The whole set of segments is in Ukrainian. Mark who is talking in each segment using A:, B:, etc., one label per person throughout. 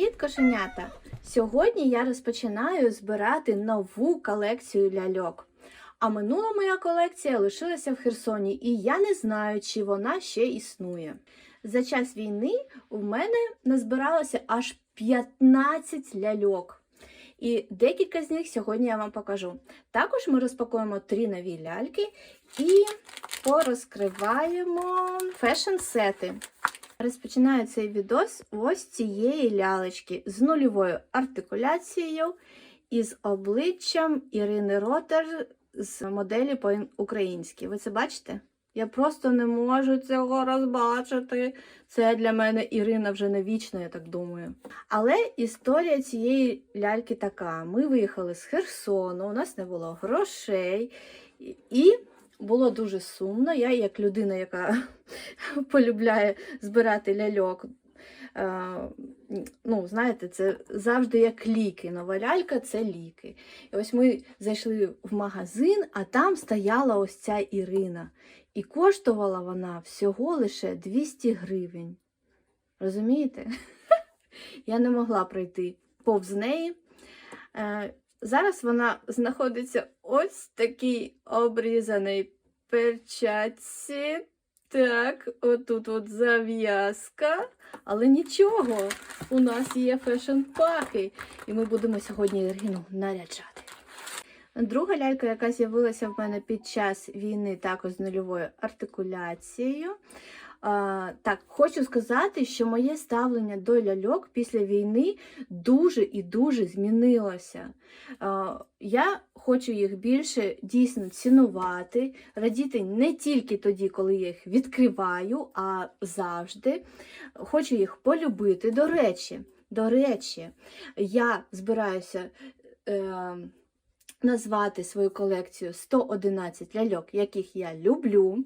A: Привіт, кошенята! Сьогодні я розпочинаю збирати нову колекцію ляльок. А минула моя колекція лишилася в Херсоні, і я не знаю, чи вона ще існує. За час війни у мене назбиралося аж 15 ляльок. І декілька з них сьогодні я вам покажу. Також ми розпакуємо три нові ляльки і порозкриваємо фешн-сети. Розпочинаю цей відос ось цієї лялечки з нульовою артикуляцією і з обличчям Ірини Ротер з моделі по-українськи. Ви це бачите? Я просто не можу цього розбачити. Це для мене Ірина вже не вічна, я так думаю. Але історія цієї ляльки така: ми виїхали з Херсону, у нас не було грошей, і було дуже сумно. Я, як людина, яка полюбляє збирати ляльок. е, Ну, знаєте, це завжди як ліки. Нова лялька це ліки. І ось ми зайшли в магазин, а там стояла ось ця Ірина. І коштувала вона всього лише 200 гривень. Розумієте? Я не могла пройти повз неї. Е, Зараз вона знаходиться ось такій обрізаній перчатці. Так, отут от зав'язка. Але нічого, у нас є фешн-пахи, і ми будемо сьогодні Ірину наряджати. Друга лялька, яка з'явилася в мене під час війни, також з нульовою артикуляцією. Так, хочу сказати, що моє ставлення до ляльок після війни дуже і дуже змінилося. Я хочу їх більше дійсно цінувати, радіти не тільки тоді, коли я їх відкриваю, а завжди. Хочу їх полюбити. До речі, до речі, я збираюся. Е, Назвати свою колекцію 111 ляльок, яких я люблю.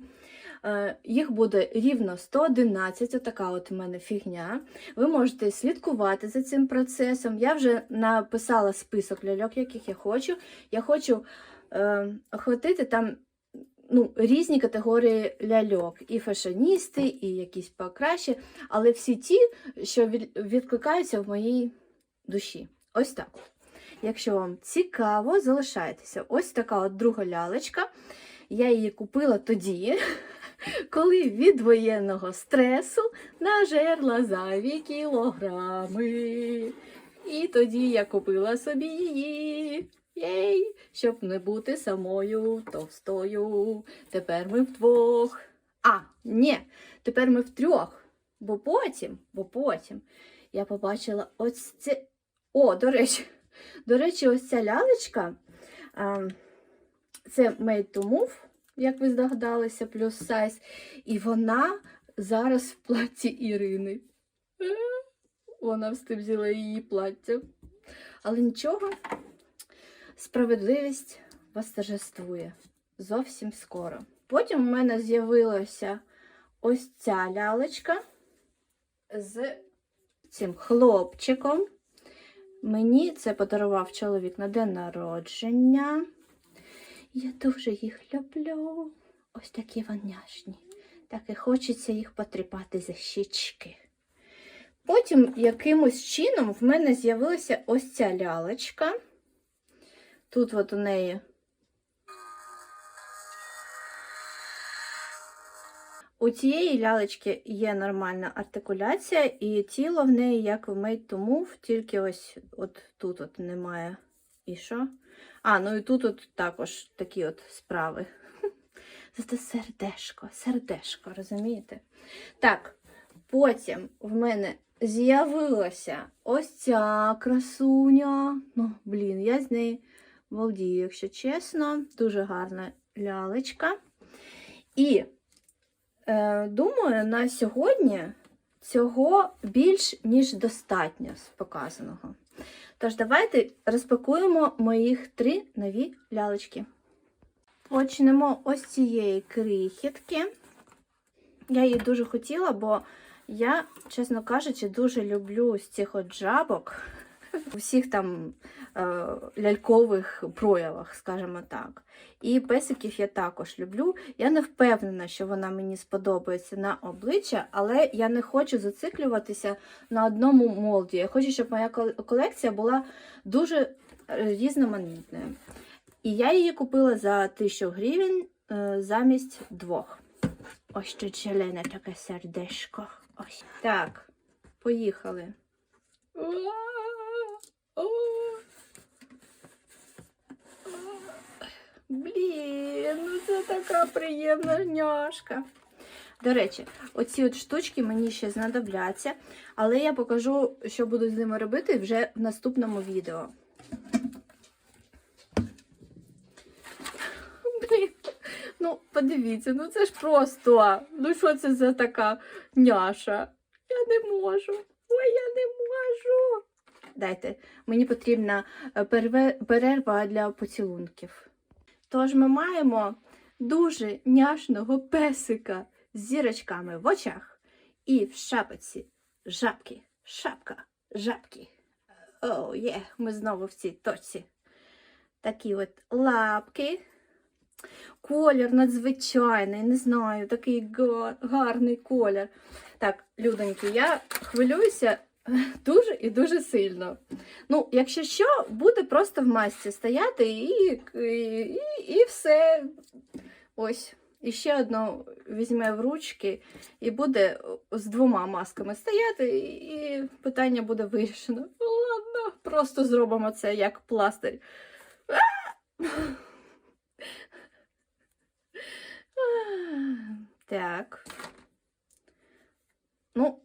A: Е, Їх буде рівно 111, отака от у мене фігня. Ви можете слідкувати за цим процесом. Я вже написала список ляльок, яких я хочу. Я хочу е, охватити там ну, різні категорії ляльок. І фешеністи, і якісь покраще, але всі ті, що відкликаються в моїй душі. Ось так. Якщо вам цікаво, залишайтеся. Ось така от друга лялечка. Я її купила тоді, коли від воєнного стресу нажерла зайві кілограми. І тоді я купила собі її. Єй, щоб не бути самою товстою. Тепер ми вдвох. А, ні, тепер ми втрьох. Бо потім, бо потім я побачила ось це. О, до речі, до речі, ось ця лялечка. а, Це Made to Move, як ви здогадалися, плюс сайз. І вона зараз в платі Ірини. Вона встигла її плаття. Але нічого, справедливість восторжествує зовсім скоро. Потім у мене з'явилася ось ця лялечка з цим хлопчиком. Мені це подарував чоловік на день народження. Я дуже їх люблю. Ось такі воняшні. Так і хочеться їх потріпати за щічки. Потім якимось чином в мене з'явилася ось ця лялечка. Тут от у неї У цієї лялечки є нормальна артикуляція, і тіло в неї, як в Made to Move, тільки ось от тут от немає. І що? А, ну і тут от також такі от справи. Зате сердешко, сердешко, розумієте? Так, потім в мене з'явилася ось ця красуня. Ну, блін, я з неї волдію, якщо чесно. Дуже гарна лялечка. І Е, Думаю, на сьогодні цього більш ніж достатньо з показаного. Тож, давайте розпакуємо моїх три нові лялечки. Почнемо ось цієї крихітки. Я її дуже хотіла, бо я, чесно кажучи, дуже люблю з цих от жабок. У всіх там е, лялькових проявах, скажімо так. І песиків я також люблю. Я не впевнена, що вона мені сподобається на обличчя, але я не хочу зациклюватися на одному молді. Я хочу, щоб моя колекція була дуже е, різноманітною. І я її купила за 1000 гривень е, замість двох. Ось тут зелене таке сердечко. Ось. Так, поїхали. Блін, ну це така приємна няшка. До речі, оці от штучки мені ще знадобляться, але я покажу, що буду з ними робити вже в наступному відео. Блін, ну подивіться, ну це ж просто. Ну що це за така няша? Я не можу. Ой, я не можу. Дайте, мені потрібна е, перерва для поцілунків. Тож ми маємо дуже няшного песика з зірочками в очах і в шапці. Жабки, шапка, жабки. О, є, ми знову в цій точці. Такі от лапки. Колір надзвичайний, не знаю, такий гарний колір. Так, людоньки, я хвилююся дуже і дуже сильно. Ну, якщо що, буде просто в масці стояти і, і, і, все. Ось. І ще одну візьме в ручки і буде з двома масками стояти, і питання буде вирішено. Ну, ладно, просто зробимо це як пластир. Так. Ну,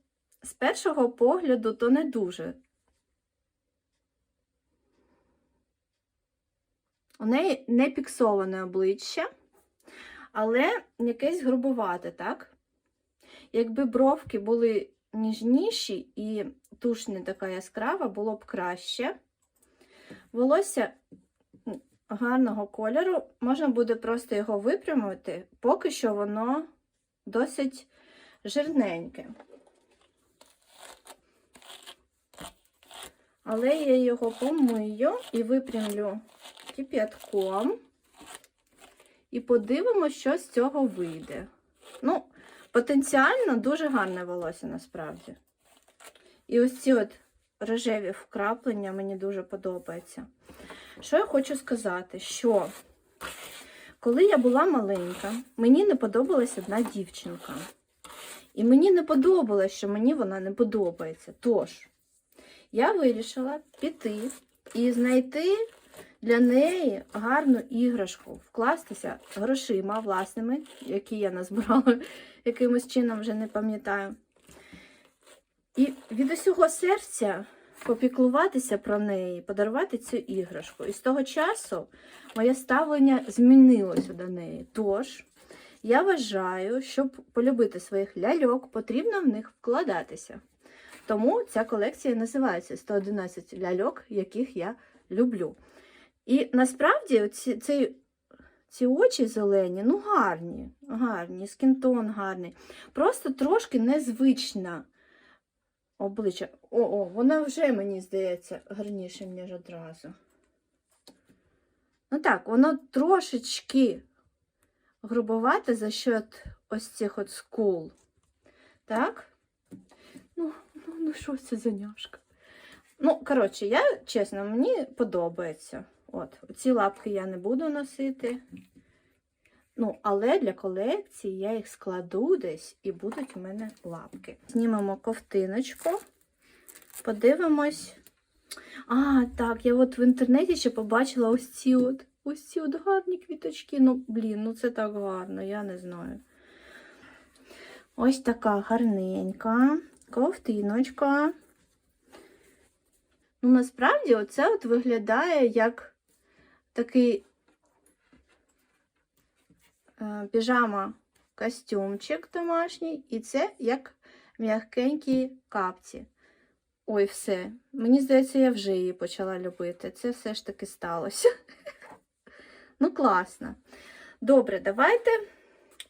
A: з першого погляду то не дуже. У неї не піксоване обличчя, але якесь грубувате, так? Якби бровки були ніжніші і туш не така яскрава, було б краще. Волосся гарного кольору, можна буде просто його випрямити, поки що воно досить жирненьке. Але я його помию і випрямлю кип'ятком. І подивимося, що з цього вийде. Ну, потенціально дуже гарне волосся насправді. І ось ці от рожеві вкраплення мені дуже подобаються. Що я хочу сказати? Що коли я була маленька, мені не подобалась одна дівчинка. І мені не подобалось, що мені вона не подобається. Тож, я вирішила піти і знайти для неї гарну іграшку, вкластися грошима власними, які я назбирала якимось чином, вже не пам'ятаю. І від усього серця попіклуватися про неї, подарувати цю іграшку. І з того часу моє ставлення змінилося до неї. Тож, я вважаю, щоб полюбити своїх ляльок, потрібно в них вкладатися. Тому ця колекція називається 111 ляльок, яких я люблю. І насправді ці, ці, ці очі зелені, ну гарні, гарні, скінтон гарний. Просто трошки незвична обличчя. О, о, вона вже, мені здається, гарніше, ніж одразу. Ну так, воно трошечки грубовате за счет ось цих от скул. Так? Ну, що це за няшка? Ну, коротше, я, чесно, мені подобається. От, ці лапки я не буду носити. Ну, але для колекції я їх складу десь і будуть у мене лапки. Знімемо ковтиночку, подивимось. А, так, я от в інтернеті ще побачила ось ці от, ось ці от гарні квіточки. Ну, блін, ну це так гарно, я не знаю. Ось така гарненька ковтиночка. Ну, насправді, оце от виглядає як такий е, піжама костюмчик домашній, і це як м'якенькі капці. Ой, все. Мені здається, я вже її почала любити. Це все ж таки сталося. Ну, класно. Добре, давайте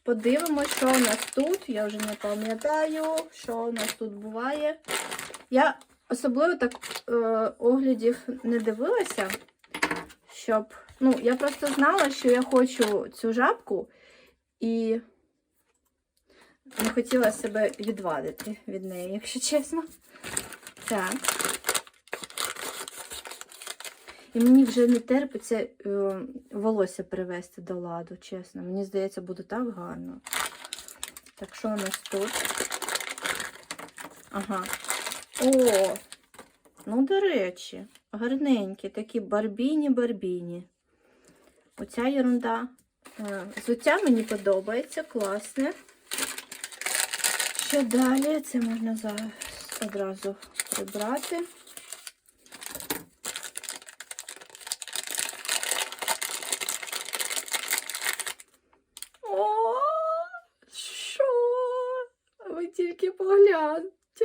A: подивимося, що у нас тут. Я вже не пам'ятаю, що у нас тут буває. Я особливо так е, оглядів не дивилася, щоб. Ну, я просто знала, що я хочу цю жабку і не хотіла себе відвадити від неї, якщо чесно. Так. І мені вже не терпиться е, волосся привести до ладу, чесно. Мені здається, буде так гарно. Так, що у нас тут? Ага. О! Ну, до речі, гарненькі, такі барбіні-барбіні. Оця ерунда. Е, Взуття мені подобається, класне. Що далі? Це можна зараз одразу прибрати. О, що? Ви тільки погляньте,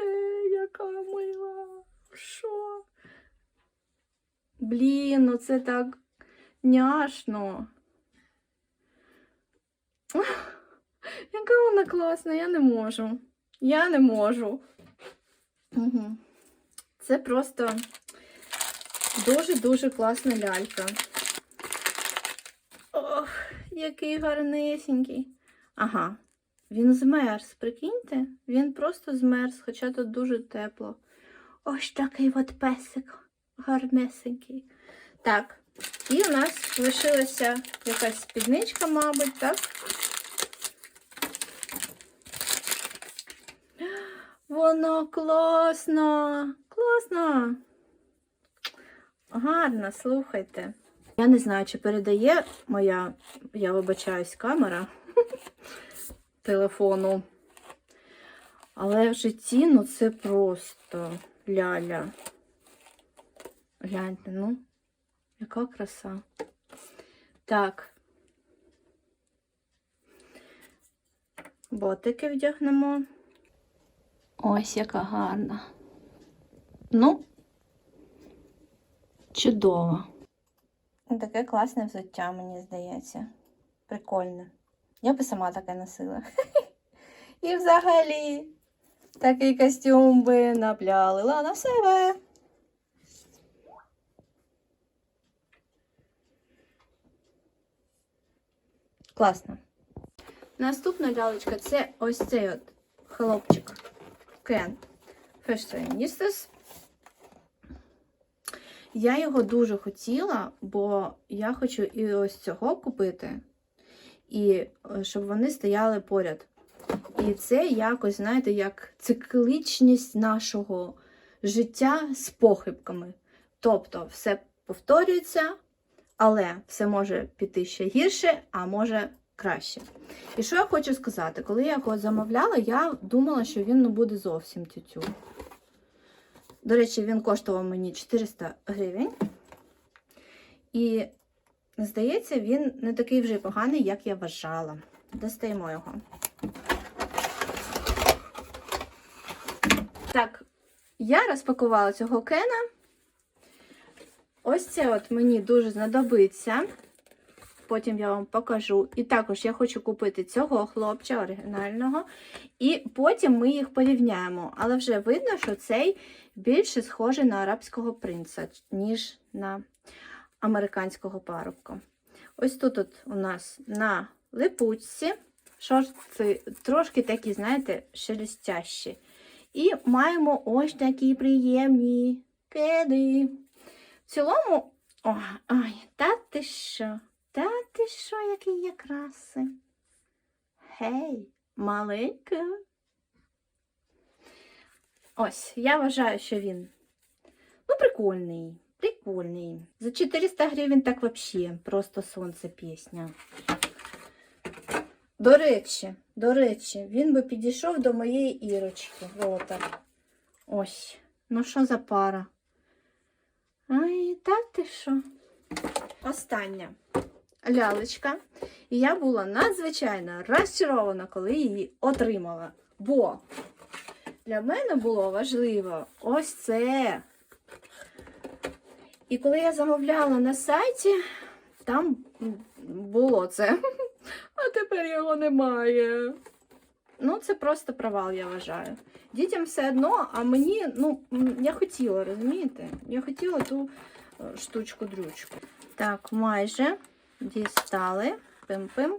A: яка мила. Що? Блін, ну це так няшно. Яка вона класна, я не можу. Я не можу. Угу. Це просто дуже-дуже класна лялька. Ох, який гарнесенький. Ага, він змерз, прикиньте? Він просто змерз, хоча тут дуже тепло. Ось такий от песик гарнесенький. Так, і у нас лишилася якась спідничка, мабуть, так? Вона класна, класна. Гарно, слухайте. Я не знаю, чи передає моя, я вибачаюсь, камера телефону. Але в житті, ну, це просто ляля. Гляньте, ну, яка краса. Так. Ботики вдягнемо. Ось яка гарна. Ну, чудово. Таке класне взуття, мені здається. Прикольне. Я би сама таке носила. І взагалі такий костюм би наплялила на себе. Класно. Наступна лялечка це ось цей от хлопчик. Кен Фешеністес. Я його дуже хотіла, бо я хочу і ось цього купити, і е, щоб вони стояли поряд. І це якось, знаєте, як циклічність нашого життя з похибками. Тобто все повторюється, але все може піти ще гірше, а може краще. І що я хочу сказати, коли я його замовляла, я думала, що він не буде зовсім тютю. До речі, він коштував мені 400 гривень. І, здається, він не такий вже поганий, як я вважала. Достаємо його. Так, я розпакувала цього кена. Ось це от мені дуже знадобиться. Потім я вам покажу. І також я хочу купити цього хлопця оригінального. І потім ми їх порівняємо. Але вже видно, що цей більше схожий на арабського принца, ніж на американського парубка. Ось тут от у нас на липучці шорти трошки такі, знаєте, шелестящі. І маємо ось такі приємні кеди. В цілому, о, ой, та ти що? Та ти що, який я краси? Гей, маленька. Ось, я вважаю, що він ну, прикольний. Прикольний. За 400 гривень так взагалі. Просто сонце пісня. До речі, до речі, він би підійшов до моєї ірочки. Рота. Ось. Ну що за пара? Ай, та ти що? Остання лялечка. І я була надзвичайно розчарована, коли її отримала. Бо для мене було важливо ось це. І коли я замовляла на сайті, там було це. А тепер його немає. Ну, це просто провал, я вважаю. Дітям все одно, а мені, ну, я хотіла, розумієте? Я хотіла ту е, штучку-дрючку. Так, майже дістали. Пим-пим.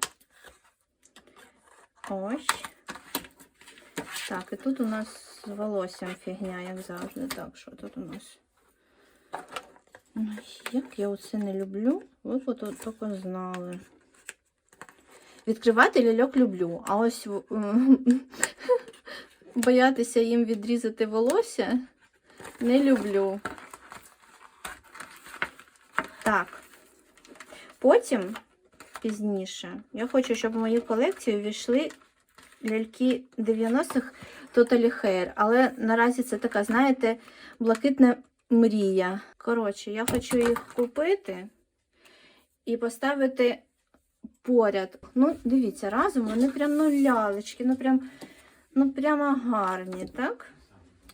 A: Ось. Так, і тут у нас з волоссям фігня, як завжди. Так, що тут у нас? Як я оце не люблю, ви б тільки знали. Відкривати ляльок люблю, а ось боятися їм відрізати волосся не люблю. Так. Потім, пізніше, я хочу, щоб в мою колекцію війшли ляльки 90-х Totally Hair. Але наразі це така, знаєте, блакитна мрія. Коротше, я хочу їх купити і поставити поряд. Ну, дивіться, разом вони прям ну ну прям, ну прямо гарні, так?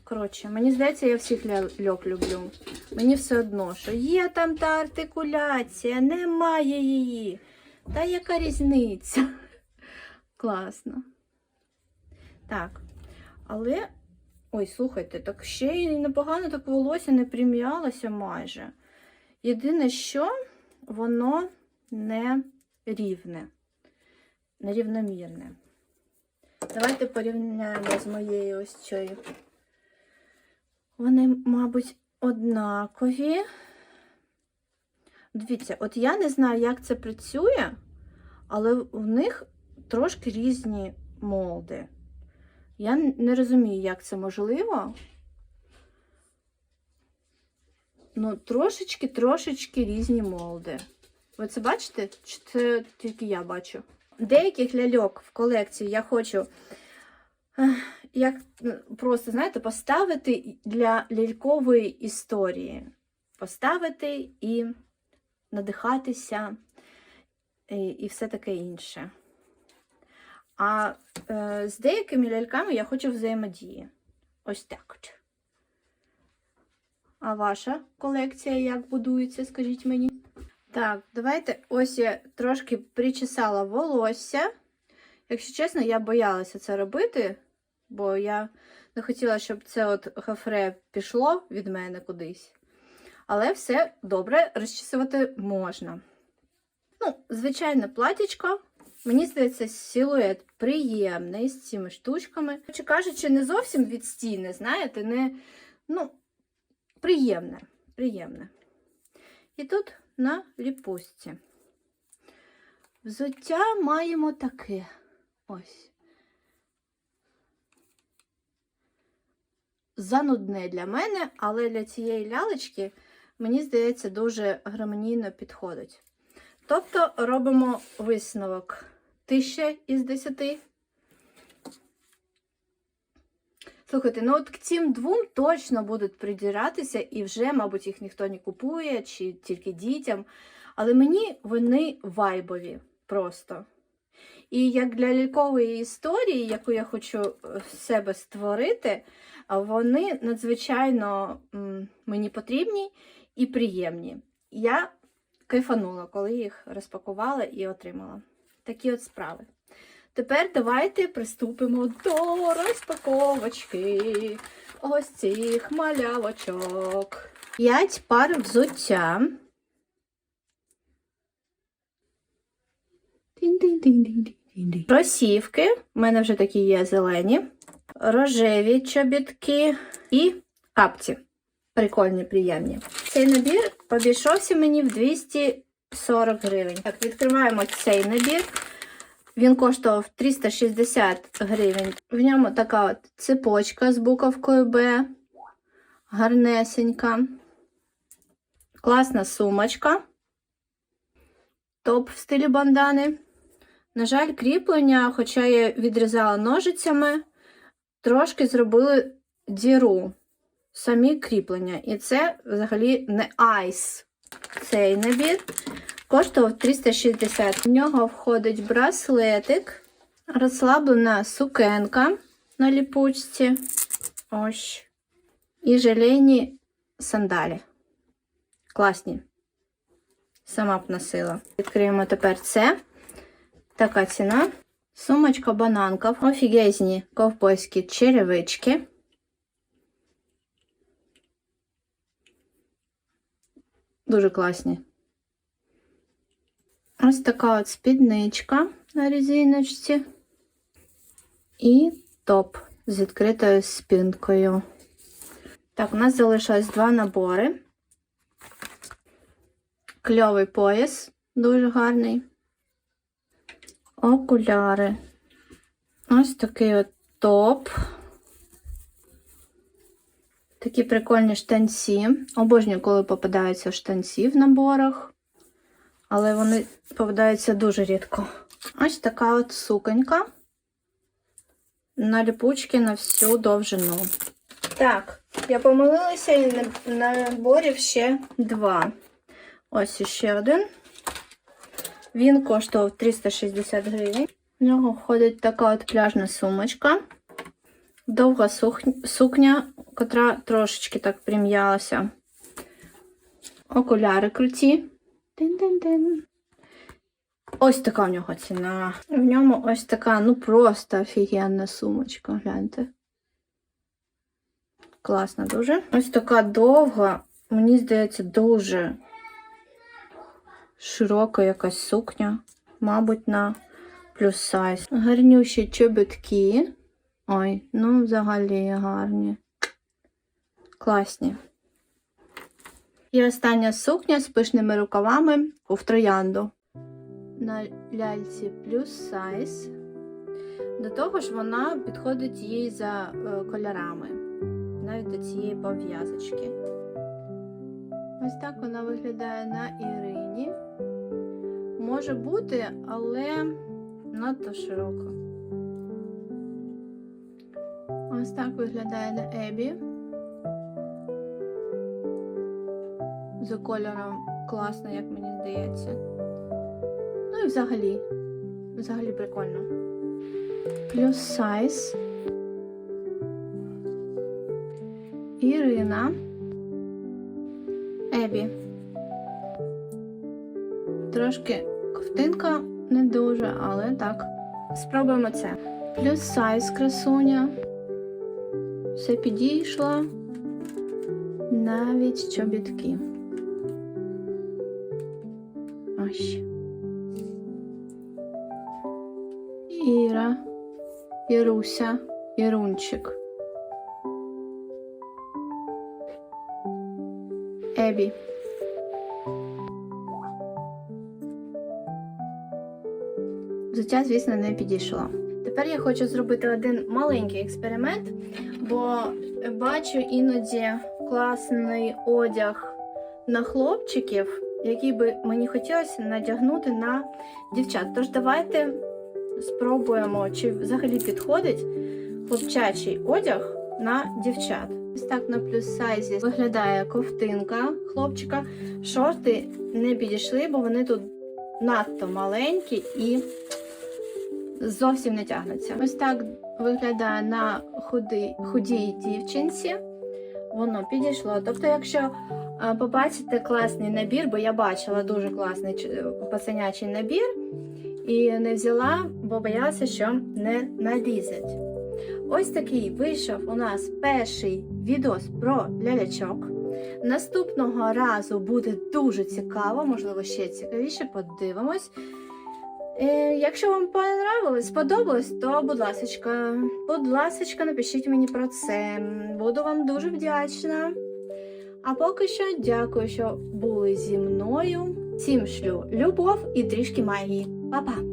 A: Коротше, мені здається, я всіх ляльок люблю. Мені все одно, що є там та артикуляція, немає її. Та яка різниця? Класно. Так. Але. Ой, слухайте, так ще й непогано так волосся не прим'ялося майже. Єдине, що воно не рівне, нерівномірне. Давайте порівняємо з моєю ось цією. Вони, мабуть, однакові. Дивіться, от я не знаю, як це працює, але в них трошки різні молди. Я не розумію, як це можливо. Ну, трошечки, трошечки різні молди. Ви це бачите? Чи це тільки я бачу? Деяких ляльок в колекції я хочу як просто, знаєте, поставити для лялькової історії. Поставити і надихатися, і, і все таке інше. А е, з деякими ляльками я хочу взаємодії. Ось так. А ваша колекція як будується, скажіть мені? Так, давайте ось я трошки причесала волосся. Якщо чесно, я боялася це робити, бо я не хотіла, щоб це от хафре пішло від мене кудись. Але все добре розчісувати можна. Ну, звичайне платічко. Мені здається, силует приємний з цими штучками. Чи кажучи, не зовсім відстійне, знаєте, не, ну, приємне. приємне. І тут на ліпустці. Взуття маємо таке. Ось. Занудне для мене, але для цієї лялечки, мені здається, дуже гармонійно підходить. Тобто робимо висновок тисяча із десяти. Слухайте, ну от к цим двом точно будуть придиратися, і вже, мабуть, їх ніхто не купує, чи тільки дітям. Але мені вони вайбові просто. І як для лялькової історії, яку я хочу е, в себе створити, вони надзвичайно мені потрібні і приємні. Я кайфанула, коли їх розпакувала і отримала. Такі от справи. Тепер давайте приступимо до розпаковочки ось цих малявочок. П'ять пар взуття. Кросівки. У мене вже такі є зелені, рожеві чобітки і капці. Прикольні, приємні. Цей набір обійшовся мені в 240 гривень. Так, відкриваємо цей набір. Він коштував 360 гривень. В ньому така от цепочка з буковкою Б. Гарнесенька. Класна сумочка. Топ в стилі бандани. На жаль, кріплення, хоча я відрізала ножицями, трошки зробили діру. Самі кріплення. І це взагалі не айс. Цей набір коштував 360. В нього входить браслетик, розслаблена сукенка на ліпучці. Ось. І желейні сандалі. Класні. Сама б носила. Відкриємо тепер це. Така ціна. Сумочка бананка. Офігезні ковбойські черевички. Дуже класні. Ось така от спідничка на резиночці. І топ з відкритою спинкою. Так, у нас залишилось два набори. Кльовий пояс, дуже гарний. Окуляри. Ось такий от топ. Такі прикольні штанці. Обожнюю, коли попадаються штанці в наборах. Але вони попадаються дуже рідко. Ось така от суконька. На ліпучки на всю довжину. Так, я помилилася і на- наборів ще два. Ось іще один. Він коштував 360 гривень. В нього входить така от пляжна сумочка. Довга сукня, котра трошечки так прим'ялася. Окуляри круті. Тин-тин-тин. Ось така в нього ціна. В ньому ось така, ну просто офігенна сумочка, гляньте. Класна дуже. Ось така довга, мені здається, дуже широка якась сукня. Мабуть, на плюс сайз. Гарнющі чобітки. Ой, ну взагалі гарні. Класні. І остання сукня з пишними рукавами в троянду. На ляльці плюс сайз. До того ж, вона підходить їй за е, кольорами, навіть до цієї пов'язочки. Ось так вона виглядає на Ірині. Може бути, але надто широко. Ось так виглядає на Ебі. За кольором класно, як мені здається. Ну і взагалі, взагалі прикольно. Плюс сайз. Ірина. Ебі. Трошки ковтинка не дуже, але так. Спробуємо це. Плюс сайз красуня. Все підійшло. Навіть чобітки. Ось. Іра, Іруся, Ірунчик. Ебі. Взуття, звісно, не підійшло. Тепер я хочу зробити один маленький експеримент, бо бачу іноді класний одяг на хлопчиків, який би мені хотілося надягнути на дівчат. Тож давайте спробуємо, чи взагалі підходить хлопчачий одяг на дівчат. Ось так на плюс сайзі виглядає ковтинка хлопчика. Шорти не підійшли, бо вони тут надто маленькі і зовсім не тягнуться. Ось так виглядає на худи, худій дівчинці. Воно підійшло. Тобто, якщо побачите класний набір, бо я бачила дуже класний пацанячий набір, і не взяла, бо боялася, що не нарізать. Ось такий вийшов у нас перший відос про лялячок. Наступного разу буде дуже цікаво, можливо, ще цікавіше, подивимось. Е, якщо вам понравилось, сподобалось, то будь ласочка, будь ласочка, напишіть мені про це. Буду вам дуже вдячна. А поки що дякую, що були зі мною. Всім шлю любов і трішки магії. Па-па!